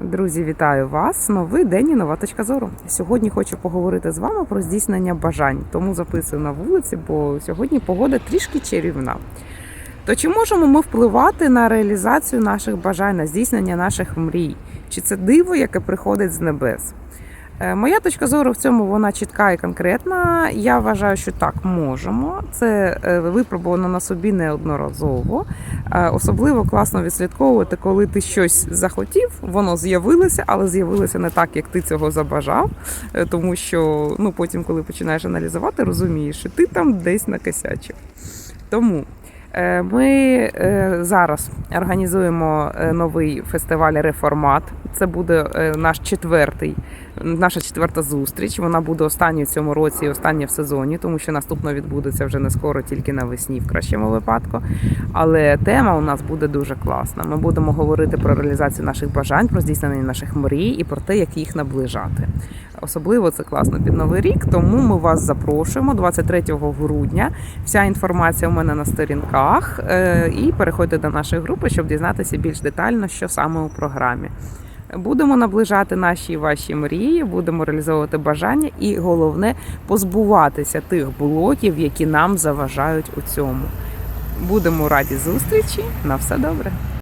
Друзі, вітаю вас! Новий день і нова точка зору. Сьогодні хочу поговорити з вами про здійснення бажань, тому записую на вулиці, бо сьогодні погода трішки чарівна. То чи можемо ми впливати на реалізацію наших бажань, на здійснення наших мрій? Чи це диво, яке приходить з небес? Е, Моя точка зору в цьому вона чітка і конкретна. Я вважаю, що так можемо. Це е, випробувано на собі неодноразово. Е, Особливо класно відслідковувати, коли ти щось захотів, воно з'явилося, але з'явилося не так, як ти цього забажав. Тому що ну потім, коли починаєш аналізувати, розумієш, що ти там десь накосячив. Тому ми е, зараз організуємо е, новий фестиваль Реформат. Це буде е, наш четвертий, наша четверта зустріч. Вона буде останньою в цьому році, і остання в сезоні, тому що наступно відбудеться вже не скоро, тільки навесні, в кращому випадку. Але тема у нас буде дуже класна. Ми будемо говорити про реалізацію наших бажань, про здійснення наших мрій і про те, як їх наближати. Особливо це класно під новий рік, тому ми вас запрошуємо 23 грудня. Вся інформація у мене на сторінках. Е, І переходьте до нашої групи, щоб дізнатися більш детально, що саме у програмі. Будемо наближати наші і ваші мрії, будемо реалізовувати бажання, і головне позбуватися тих блоків, які нам заважають у цьому. Будемо раді зустрічі. На все добре.